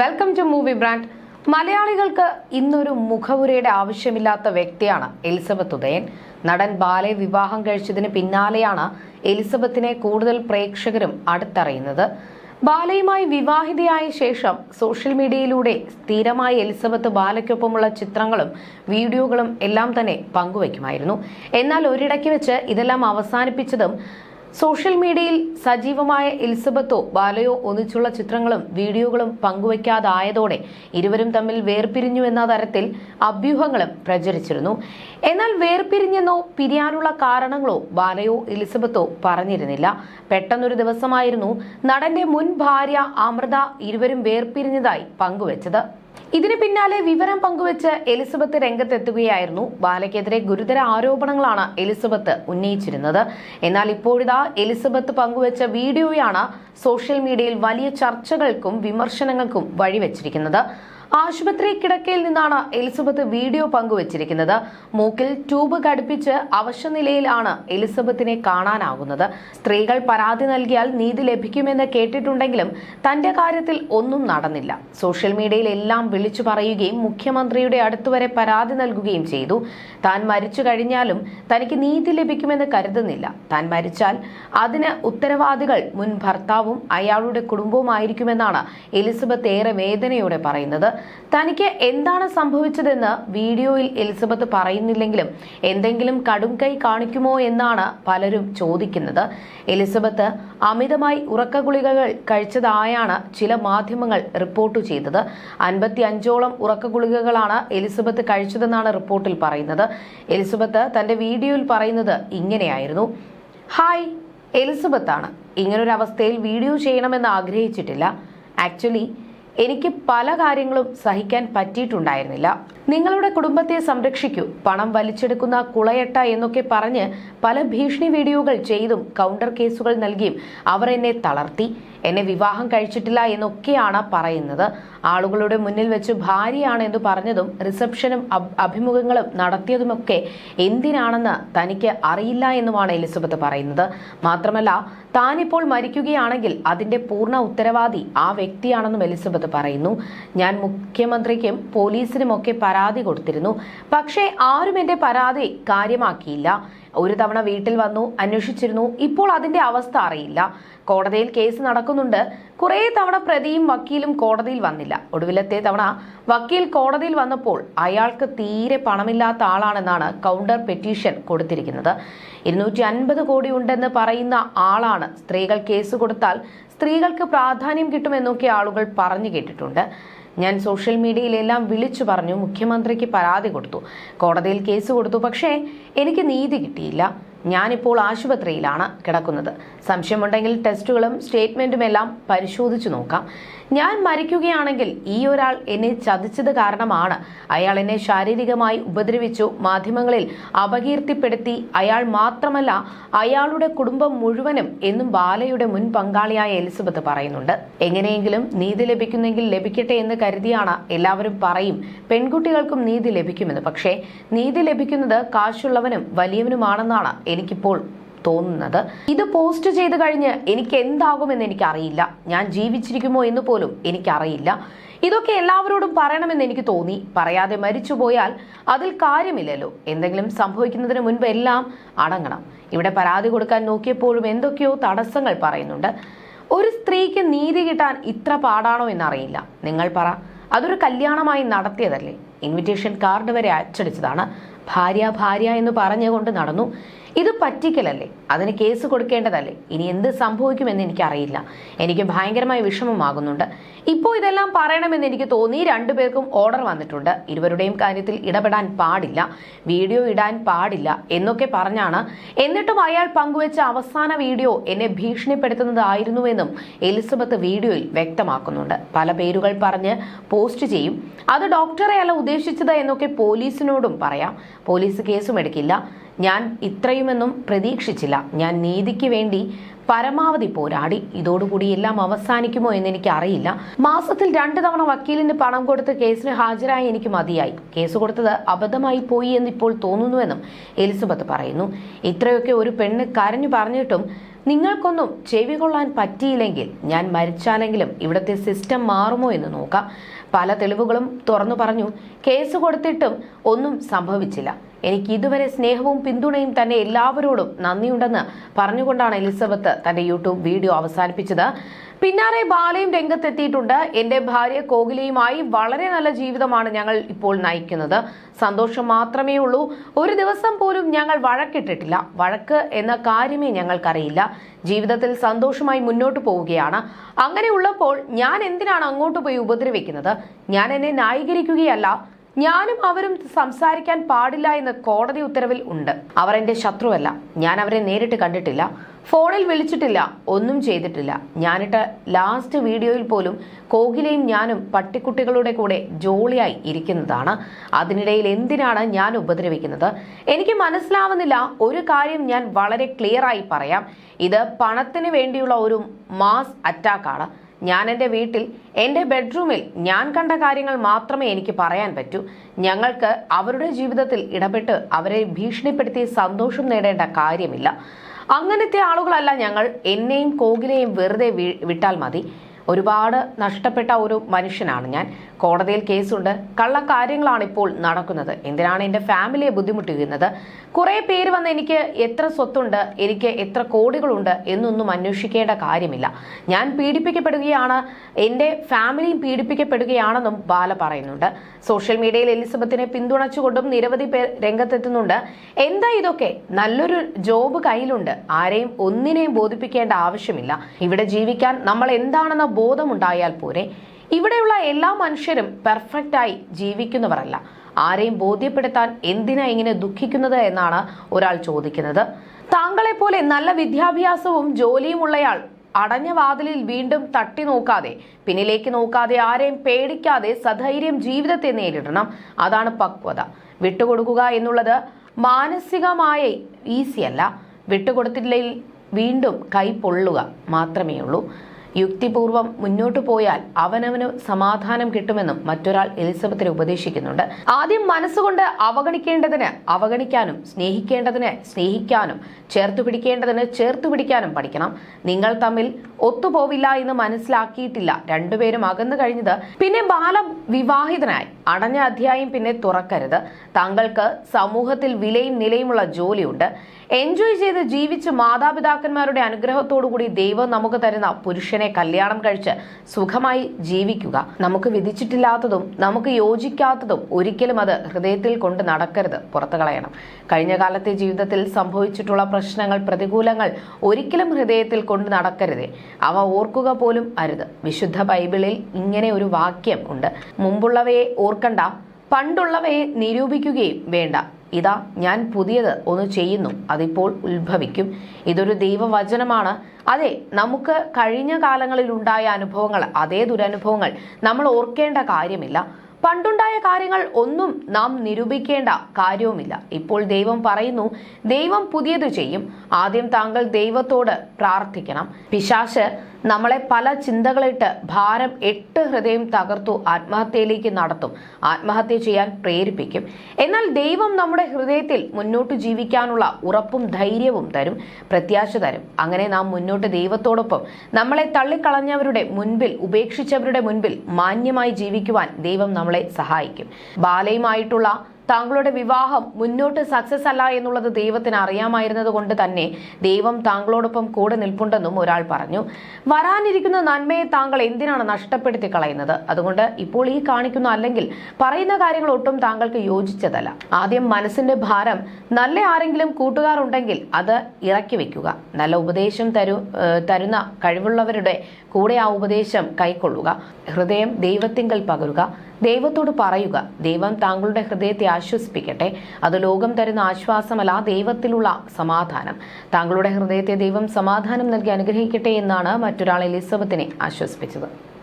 Welcome to movie brand മലയാളികൾക്ക് ഇന്നൊരു മുഖവുരയുടെ ആവശ്യമില്ലാത്ത വ്യക്തിയാണ് എലിസബത്ത് ഉദയൻ. നടൻ ബാലെ വിവാഹം കഴിച്ചതിന് പിന്നാലെയാണ് എലിസബത്തിനെ കൂടുതൽ പ്രേക്ഷകരും അടുത്തറിയുന്നത്. ബാലയുമായി വിവാഹിതയായ ശേഷം സോഷ്യൽ മീഡിയയിലൂടെ സ്ഥിരമായി എലിസബത്ത് ബാലയ്ക്കൊപ്പമുള്ള ചിത്രങ്ങളും വീഡിയോകളും എല്ലാം തന്നെ പങ്കുവയ്ക്കുമായിരുന്നു. എന്നാൽ ഒരിടയ്ക്ക് വെച്ച് ഇതെല്ലാം അവസാനിപ്പിച്ചതും സോഷ്യൽ മീഡിയയിൽ സജീവമായ എലിസബത്തോ ബാലയോ ഒന്നിച്ചുള്ള ചിത്രങ്ങളും വീഡിയോകളും പങ്കുവയ്ക്കാതായതോടെ ഇരുവരും തമ്മിൽ വേർപിരിഞ്ഞു എന്ന തരത്തിൽ അഭ്യൂഹങ്ങളും പ്രചരിച്ചിരുന്നു. എന്നാൽ വേർപിരിഞ്ഞെന്നോ പിരിയാനുള്ള കാരണങ്ങളോ ബാലയോ എലിസബത്തോ പറഞ്ഞിരുന്നില്ല. പെട്ടെന്നൊരു ദിവസമായിരുന്നു നടന്റെ മുൻ ഭാര്യ അമൃത ഇരുവരും വേർപിരിഞ്ഞതായി പങ്കുവച്ചത്. ഇതിന് പിന്നാലെ വിവരം പങ്കുവച്ച് എലിസബത്ത് രംഗത്തെത്തുകയായിരുന്നു. ബാലയ്ക്കെതിരെ ഗുരുതര ആരോപണങ്ങളാണ് എലിസബത്ത് ഉന്നയിച്ചിരുന്നത്. എന്നാൽ ഇപ്പോഴിതാ എലിസബത്ത് പങ്കുവച്ച വീഡിയോയാണ് സോഷ്യൽ മീഡിയയിൽ വലിയ ചർച്ചകൾക്കും വിമർശനങ്ങൾക്കും വഴിവെച്ചിരിക്കുന്നത്. ആശുപത്രി കിടക്കയിൽ നിന്നാണ് എലിസബത്ത് വീഡിയോ പങ്കുവച്ചിരിക്കുന്നത്. മൂക്കിൽ ട്യൂബ് ഘടിപ്പിച്ച് അവശനിലയിലാണ് എലിസബത്തിനെ കാണാനാകുന്നത്. സ്ത്രീകൾ പരാതി നൽകിയാൽ നീതി ലഭിക്കുമെന്ന് കേട്ടിട്ടുണ്ടെങ്കിലും തന്റെ കാര്യത്തിൽ ഒന്നും നടന്നില്ല. സോഷ്യൽ മീഡിയയിൽ എല്ലാം വിളിച്ചു പറയുകയും മുഖ്യമന്ത്രിയുടെ അടുത്തുവരെ പരാതി നൽകുകയും ചെയ്തു. താൻ മരിച്ചു കഴിഞ്ഞാലും തനിക്ക് നീതി ലഭിക്കുമെന്ന് കരുതുന്നില്ല. താൻ മരിച്ചാൽ അതിന് ഉത്തരവാദികൾ മുൻ ഭർത്താവും അയാളുടെ കുടുംബവുമായിരിക്കുമെന്നാണ് എലിസബത്ത് ഏറെ വേദനയോടെ പറയുന്നത്. തനിക്ക് എന്താണ് സംഭവിച്ചതെന്ന് വീഡിയോയിൽ എലിസബത്ത് പറയുന്നില്ലെങ്കിലും എന്തെങ്കിലും കടും കൈ കാണിക്കുമോ എന്നാണ് പലരും ചോദിക്കുന്നത്. എലിസബത്ത് അമിതമായി ഉറക്ക ഗുളികകൾ കഴിച്ചതായാണ് ചില മാധ്യമങ്ങൾ റിപ്പോർട്ട് ചെയ്തത്. അൻപത്തി അഞ്ചോളം ഉറക്ക ഗുളികകളാണ് എലിസബത്ത് കഴിച്ചതെന്നാണ് റിപ്പോർട്ടിൽ പറയുന്നത്. എലിസബത്ത് തന്റെ വീഡിയോയിൽ പറയുന്നത് ഇങ്ങനെയായിരുന്നു. ഹായ് എലിസബത്താണ്. ഇങ്ങനൊരവസ്ഥയിൽ വീഡിയോ ചെയ്യണമെന്ന് ആഗ്രഹിച്ചിട്ടില്ല. ആക്ച്വലി എനിക്ക് പല കാര്യങ്ങളും സഹിക്കാൻ പറ്റിയിട്ടുണ്ടായിരുന്നില്ല. നിങ്ങളുടെ കുടുംബത്തെ സംരക്ഷിക്കൂ. പണം വലിച്ചെടുക്കുന്ന കുളയട്ട എന്നൊക്കെ പറഞ്ഞ് പല ഭീഷണി വീഡിയോകൾ ചെയ്തും കൗണ്ടർ കേസുകൾ നൽകിയും അവർ എന്നെ തളർത്തി. എന്നെ വിവാഹം കഴിച്ചിട്ടില്ല എന്നൊക്കെയാണ് പറയുന്നത്. ആളുകളുടെ മുന്നിൽ വെച്ച് ഭാര്യയാണ് എന്ന് പറഞ്ഞതും റിസപ്ഷനും അഭിമുഖങ്ങളും നടത്തിയതുമൊക്കെ എന്തിനാണെന്ന് തനിക്ക് അറിയില്ല എന്നുമാണ് എലിസബത്ത് പറയുന്നത്. മാത്രമല്ല താനിപ്പോൾ മരിക്കുകയാണെങ്കിൽ അതിന്റെ പൂർണ ഉത്തരവാദി ആ വ്യക്തിയാണെന്നും എലിസബത്ത് പറയുന്നു. ഞാൻ മുഖ്യമന്ത്രിക്കും പോലീസിനുമൊക്കെ പരാതി കൊടുത്തിരുന്നു. പക്ഷേ ആരും എന്റെ പരാതി കാര്യമാക്കിയില്ല. ഒരു തവണ വീട്ടിൽ വന്നു അന്വേഷിച്ചിരുന്നു. ഇപ്പോൾ അതിന്റെ അവസ്ഥ അറിയില്ല. കോടതിയിൽ കേസ് നടക്കുന്നുണ്ട്. കുറേ തവണ പ്രതിയും വക്കീലും കോടതിയിൽ വന്നില്ല. ഒടുവിലത്തെ തവണ വക്കീൽ കോടതിയിൽ വന്നപ്പോൾ അയാൾക്ക് തീരെ പണമില്ലാത്ത ആളാണെന്നാണ് കൗണ്ടർ പെറ്റീഷൻ കൊടുത്തിരിക്കുന്നത്. ഇരുന്നൂറ്റി അൻപത് കോടി ഉണ്ടെന്ന് പറയുന്ന ആളാണ് സ്ത്രീകൾ കേസ് കൊടുത്താൽ സ്ത്രീകൾക്ക് പ്രാധാന്യം കിട്ടുമെന്നൊക്കെ ആളുകൾ പറഞ്ഞു കേട്ടിട്ടുണ്ട്. ഞാൻ സോഷ്യൽ മീഡിയയിലെല്ലാം വിളിച്ചു പറഞ്ഞു മുഖ്യമന്ത്രിക്ക് പരാതി കൊടുത്തു. കോടതിയിൽ കേസ് കൊടുത്തു. പക്ഷേ എനിക്ക് നീതി കിട്ടിയില്ല. ഞാനിപ്പോൾ ആശുപത്രിയിലാണ് കിടക്കുന്നത്. സംശയമുണ്ടെങ്കിൽ ടെസ്റ്റുകളും സ്റ്റേറ്റ്മെന്റുമെല്ലാം പരിശോധിച്ചു നോക്കാം. ഞാൻ മരിക്കുകയാണെങ്കിൽ ഈ ഒരാൾ എന്നെ ചതിച്ചത് കാരണമാണ്. അയാൾ എന്നെ ശാരീരികമായി ഉപദ്രവിച്ചു. മാധ്യമങ്ങളിൽ അപകീർത്തിപ്പെടുത്തി. അയാൾ മാത്രമല്ല അയാളുടെ കുടുംബം മുഴുവനും എന്നും ബാലയുടെ മുൻ പങ്കാളിയായ എലിസബത്ത് പറയുന്നുണ്ട്. എങ്ങനെയെങ്കിലും നീതി ലഭിക്കുന്നെങ്കിൽ ലഭിക്കട്ടെ എന്ന് കരുതിയാണ് എല്ലാവരും പറയും. പെൺകുട്ടികൾക്കും നീതി ലഭിക്കുമെന്ന്. പക്ഷേ നീതി ലഭിക്കുന്നത് കാശുള്ളവനും വലിയവനുമാണെന്നാണ് എനിക്കിപ്പോൾ തോന്നുന്നത്. ഇത് പോസ്റ്റ് ചെയ്ത് കഴിഞ്ഞ് എനിക്ക് എന്താകുമെന്ന് എനിക്കറിയില്ല. ഞാൻ ജീവിച്ചിരിക്കുമോ എന്ന് പോലും എനിക്കറിയില്ല. ഇതൊക്കെ എല്ലാവരോടും പറയണമെന്ന് എനിക്ക് തോന്നി. പറയാതെ മരിച്ചുപോയാൽ അതിൽ കാര്യമില്ലല്ലോ. എന്തെങ്കിലും സംഭവിക്കുന്നതിന് മുൻപ് എല്ലാം അടങ്ങണം. ഇവിടെ പരാതി കൊടുക്കാൻ നോക്കിയപ്പോഴും എന്തൊക്കെയോ തടസ്സങ്ങൾ പറയുന്നുണ്ട്. ഒരു സ്ത്രീക്ക് നീതി കിട്ടാൻ ഇത്ര പാടാണോ എന്നറിയില്ല. നിങ്ങൾ പറ. അതൊരു കല്യാണമായി നടത്തിയതല്ലേ? ഇൻവിറ്റേഷൻ കാർഡ് വരെ അച്ചടിച്ചതാണ്. ഭാര്യ ഭാര്യ എന്ന് പറഞ്ഞുകൊണ്ട് നടന്നു. ഇത് പറ്റിക്കലല്ലേ? അതിന് കേസ് കൊടുക്കേണ്ടതല്ലേ? ഇനി എന്ത് സംഭവിക്കുമെന്ന് എനിക്കറിയില്ല. എനിക്ക് ഭയങ്കരമായ വിഷമമാകുന്നുണ്ട്. ഇപ്പോൾ ഇതെല്ലാം പറയണമെന്ന് എനിക്ക് തോന്നി. രണ്ടുപേർക്കും ഓർഡർ വന്നിട്ടുണ്ട്. ഇരുവരുടെയും കാര്യത്തിൽ ഇടപെടാൻ പാടില്ല. വീഡിയോ ഇടാൻ പാടില്ല എന്നൊക്കെ പറഞ്ഞാണ്. എന്നിട്ടും അയാൾ പങ്കുവച്ച അവസാന വീഡിയോ എന്നെ ഭീഷണിപ്പെടുത്തുന്നതായിരുന്നുവെന്നും എലിസബത്ത് വീഡിയോയിൽ വ്യക്തമാക്കുന്നുണ്ട്. പല പേരുകൾ പറഞ്ഞ് പോസ്റ്റ് ചെയ്യും. അത് ഡോക്ടറെ അല്ല ഉദ്ദേശിച്ചത് എന്നൊക്കെ പോലീസിനോടും പറയാം. പോലീസ് കേസും എടുക്കില്ല. ഞാൻ ഇത്രയുമെന്നും പ്രതീക്ഷിച്ചില്ല. ഞാൻ നീതിക്ക് വേണ്ടി പരമാവധി പോരാടി. ഇതോടുകൂടി എല്ലാം അവസാനിക്കുമോ എന്ന് എനിക്ക് അറിയില്ല മാസത്തിൽ രണ്ടു തവണ വക്കീലിന് പണം കൊടുത്ത് കേസിന് ഹാജരായി എനിക്ക് മതിയായി. കേസ് കൊടുത്തത് അബദ്ധമായി പോയി എന്ന് ഇപ്പോൾ തോന്നുന്നുവെന്നും എലിസബത്ത് പറയുന്നു. ഇത്രയൊക്കെ ഒരു പെണ്ണ് കരഞ്ഞു പറഞ്ഞിട്ടും നിങ്ങൾക്കൊന്നും ചെവി കൊള്ളാൻ പറ്റിയില്ലെങ്കിൽ ഞാൻ മരിച്ചാലെങ്കിലും ഇവിടുത്തെ സിസ്റ്റം മാറുമോ എന്ന് നോക്കാം. പല തെളിവുകളും തുറന്നു പറഞ്ഞു. കേസ് കൊടുത്തിട്ടും ഒന്നും സംഭവിച്ചില്ല. എനിക്ക് ഇതുവരെ സ്നേഹവും പിന്തുണയും തന്നെ എല്ലാവരോടും നന്ദിയുണ്ടെന്ന് പറഞ്ഞുകൊണ്ടാണ് എലിസബത്ത് തന്റെ യൂട്യൂബ് വീഡിയോ അവസാനിപ്പിച്ചത്. പിന്നാലെ ബാലയും രംഗത്തെത്തിയിട്ടുണ്ട്. എന്റെ ഭാര്യ കോകിലയുമായി വളരെ നല്ല ജീവിതമാണ് ഞങ്ങൾ ഇപ്പോൾ നയിക്കുന്നത്. സന്തോഷം മാത്രമേ ഉള്ളൂ. ഒരു ദിവസം പോലും ഞങ്ങൾ വഴക്കിട്ടിട്ടില്ല. വഴക്ക് എന്ന കാര്യമേ ഞങ്ങൾക്കറിയില്ല. ജീവിതത്തിൽ സന്തോഷമായി മുന്നോട്ട് പോവുകയാണ്. അങ്ങനെയുള്ളപ്പോൾ ഞാൻ എന്തിനാണ് അങ്ങോട്ട് പോയി ഉപദ്രവിക്കുന്നത്? ഞാൻ എന്നെ ന്യായീകരിക്കുകയല്ല. ഞാനും അവരും സംസാരിക്കാൻ പാടില്ല എന്ന് കോടതി ഉത്തരവിൽ ഉണ്ട്. അവർ എന്റെ ശത്രുവല്ല. ഞാൻ അവരെ നേരിട്ട് കണ്ടിട്ടില്ല. ഫോണിൽ വിളിച്ചിട്ടില്ല. ഒന്നും ചെയ്തിട്ടില്ല. ഞാനിട്ട ലാസ്റ്റ് വീഡിയോയിൽ പോലും കോകിലയും ഞാനും പട്ടിക്കുട്ടികളുടെ കൂടെ ജോളിയായി ഇരിക്കുന്നതാണ്. അതിനിടയിൽ എന്തിനാണ് ഞാൻ ഉപദ്രവിക്കുന്നത്? എനിക്ക് മനസ്സിലാവുന്നില്ല. ഒരു കാര്യം ഞാൻ വളരെ ക്ലിയറായി പറയാം. ഇത് പണത്തിന് വേണ്ടിയുള്ള ഒരു മാസ് അറ്റാക്കാണ് ഞാൻ എന്റെ വീട്ടിൽ എന്റെ ബെഡ്റൂമിൽ ഞാൻ കണ്ട കാര്യങ്ങൾ മാത്രമേ എനിക്ക് പറയാൻ പറ്റൂ. ഞങ്ങൾക്ക് അവരുടെ ജീവിതത്തിൽ ഇടപെട്ട് അവരെ ഭീഷണിപ്പെടുത്തി സന്തോഷം നേടേണ്ട കാര്യമില്ല. അങ്ങനത്തെ ആളുകളല്ല ഞങ്ങൾ. എന്നെയും കോകിലെയും വെറുതെ വിട്ടാൽ മതി. ഒരുപാട് നഷ്ടപ്പെട്ട ഒരു മനുഷ്യനാണ് ഞാൻ. കോടതിയിൽ കേസുണ്ട്. കള്ളക്കാര്യങ്ങളാണ് ഇപ്പോൾ നടക്കുന്നത്. എന്തിനാണ് എന്റെ ഫാമിലിയെ ബുദ്ധിമുട്ടിക്കുന്നത്? കുറേ പേര് വന്ന് എനിക്ക് എത്ര സ്വത്തുണ്ട് എനിക്ക് എത്ര കോടികളുണ്ട് എന്നൊന്നും അന്വേഷിക്കേണ്ട കാര്യമില്ല. ഞാൻ പീഡിപ്പിക്കപ്പെടുകയാണ് എന്റെ ഫാമിലിയും പീഡിപ്പിക്കപ്പെടുകയാണെന്നും ബാല പറയുന്നുണ്ട്. സോഷ്യൽ മീഡിയയിൽ എലിസബത്തിനെ പിന്തുണച്ചുകൊണ്ടും നിരവധി പേർ രംഗത്തെത്തുന്നുണ്ട്. എന്താ ഇതൊക്കെ? നല്ലൊരു ജോബ് കയ്യിലുണ്ട്. ആരെയും ഒന്നിനെയും ബോധിപ്പിക്കേണ്ട ആവശ്യമില്ല. ഇവിടെ ജീവിക്കാൻ നമ്മൾ എന്താണെന്ന ബോധമുണ്ടായാൽ പോരെ. ഇവിടെയുള്ള എല്ലാ മനുഷ്യരും പെർഫെക്റ്റ് ആയി ജീവിക്കുന്നവരല്ല. ആരെയും ബോധ്യപ്പെടുത്താൻ എന്തിനാ ഇങ്ങനെ ദുഃഖിക്കുന്നത് എന്നാണ് ഒരാൾ ചോദിക്കുന്നത്. താങ്കളെ പോലെ നല്ല വിദ്യാഭ്യാസവും ജോലിയും ഉള്ളയാൾ അടഞ്ഞ വാതിലിൽ വീണ്ടും തട്ടി നോക്കാതെ പിന്നിലേക്ക് നോക്കാതെ ആരെയും പേടിക്കാതെ സധൈര്യം ജീവിതത്തെ നേരിടണം. അതാണ് പക്വത. വിട്ടുകൊടുക്കുക എന്നുള്ളത് മാനസികമായി ഈസിയല്ല. വിട്ടുകൊടുത്തില്ലെങ്കിൽ വീണ്ടും കൈ പൊള്ളുക മാത്രമേ ഉള്ളൂ യുക്തിപൂർവം മുന്നോട്ടു പോയാൽ അവനവന് സമാധാനം കിട്ടുമെന്നും മറ്റൊരാൾ എലിസബത്തിനെ ഉപദേശിക്കുന്നുണ്ട്. ആദ്യം മനസ്സുകൊണ്ട് അവഗണിക്കേണ്ടതിന് അവഗണിക്കാനും സ്നേഹിക്കേണ്ടതിന് സ്നേഹിക്കാനും ചേർത്തു പിടിക്കേണ്ടതിന് ചേർത്തു പിടിക്കാനും പഠിക്കണം. നിങ്ങൾ തമ്മിൽ ഒത്തുപോവില്ല എന്ന് മനസ്സിലാക്കിയിട്ടില്ല. രണ്ടുപേരും അകന്നു കഴിഞ്ഞത് പിന്നെ ബാല വിവാഹിതനായി. അടഞ്ഞ അധ്യായം പിന്നെ തുറക്കരുത്. താങ്കൾക്ക് സമൂഹത്തിൽ വിലയും നിലയുമുള്ള ജോലിയുണ്ട്. എൻജോയ് ചെയ്ത് ജീവിച്ച് മാതാപിതാക്കന്മാരുടെ അനുഗ്രഹത്തോടുകൂടി ദൈവം നമുക്ക് തരുന്ന പുരുഷനെ കല്യാണം കഴിച്ച് സുഖമായി ജീവിക്കുക. നമുക്ക് വിധിച്ചിട്ടില്ലാത്തതും നമുക്ക് യോജിക്കാത്തതും ഒരിക്കലും അത് ഹൃദയത്തിൽ കൊണ്ട് നടക്കരുത്. പുറത്തു കളയണം. കഴിഞ്ഞ കാലത്തെ ജീവിതത്തിൽ സംഭവിച്ചിട്ടുള്ള പ്രശ്നങ്ങൾ പ്രതികൂലങ്ങൾ ഒരിക്കലും ഹൃദയത്തിൽ കൊണ്ട് നടക്കരുതേ. അവ ഓർക്കുക പോലും അരുത്. വിശുദ്ധ ബൈബിളിൽ ഇങ്ങനെ ഒരു വാക്യം ഉണ്ട്. മുമ്പുള്ളവയെ ഓർക്കണ്ട പണ്ടുള്ളവയെ നിരൂപിക്കുകയും വേണ്ട. ഇതാ ഞാൻ പുതിയത് ഒന്ന് ചെയ്യുന്നു. അതിപ്പോൾ ഉത്ഭവിക്കും. ഇതൊരു ദൈവവചനമാണ്. അതെ നമുക്ക് കഴിഞ്ഞ കാലങ്ങളിൽ ഉണ്ടായ അനുഭവങ്ങൾ അതേ ദുരനുഭവങ്ങൾ നമ്മൾ ഓർക്കേണ്ട കാര്യമില്ല. പണ്ടുണ്ടായ കാര്യങ്ങൾ ഒന്നും നാം നിരൂപിക്കേണ്ട കാര്യവുമില്ല. ഇപ്പോൾ ദൈവം പറയുന്നു ദൈവം പുതിയത് ചെയ്യും. ആദ്യം താങ്കൾ ദൈവത്തോട് പ്രാർത്ഥിക്കണം. പിശാശ് നമ്മളെ പല ചിന്തകളിട്ട് ഭാരം എട്ട് ഹൃദയം തകർത്തു ആത്മഹത്യയിലേക്ക് നടത്തും. ആത്മഹത്യ ചെയ്യാൻ പ്രേരിപ്പിക്കും. എന്നാൽ ദൈവം നമ്മുടെ ഹൃദയത്തിൽ മുന്നോട്ട് ജീവിക്കാനുള്ള ഉറപ്പും ധൈര്യവും തരും പ്രത്യാശ തരും. അങ്ങനെ നാം മുന്നോട്ട് ദൈവത്തോടൊപ്പം നമ്മളെ തള്ളിക്കളഞ്ഞവരുടെ മുൻപിൽ ഉപേക്ഷിച്ചവരുടെ മുൻപിൽ മാന്യമായി ജീവിക്കുവാൻ ദൈവം നമ്മളെ സഹായിക്കും. ബാലയുമായിട്ടുള്ള താങ്കളുടെ വിവാഹം മുന്നോട്ട് സക്സസ് അല്ല എന്നുള്ളത് ദൈവത്തിന് അറിയാമായിരുന്നത് കൊണ്ട് തന്നെ ദൈവം താങ്കളോടൊപ്പം കൂടെ നിൽപ്പുണ്ടെന്നും ഒരാൾ പറഞ്ഞു. വരാനിരിക്കുന്ന നന്മയെ താങ്കൾ എന്തിനാണ് നഷ്ടപ്പെടുത്തി കളയുന്നത്? അതുകൊണ്ട് ഇപ്പോൾ ഈ കാണിക്കുന്ന അല്ലെങ്കിൽ പറയുന്ന കാര്യങ്ങൾ ഒട്ടും താങ്കൾക്ക് യോജിച്ചതല്ല. ആദ്യം മനസ്സിന്റെ ഭാരം നല്ല ആരെങ്കിലും കൂട്ടുകാരുണ്ടെങ്കിൽ അത് ഇറക്കി വെക്കുക. നല്ല ഉപദേശം തരു തരുന്ന കഴിവുള്ളവരുടെ കൂടെ ആ ഉപദേശം കൈക്കൊള്ളുക. ഹൃദയം ദൈവത്തിങ്കൽ പകരുക. ദൈവത്തോട് പറയുക. ദൈവം താങ്കളുടെ ഹൃദയത്തെ ആശ്വസിപ്പിക്കട്ടെ. അത് ലോകം തരുന്ന ആശ്വാസമല്ല ദൈവത്തിലുള്ള സമാധാനം. താങ്കളുടെ ഹൃദയത്തെ ദൈവം സമാധാനം നൽകി അനുഗ്രഹിക്കട്ടെ എന്നാണ് മറ്റൊരാൾ എലിസബത്തിനെ ആശ്വസിപ്പിച്ചത്.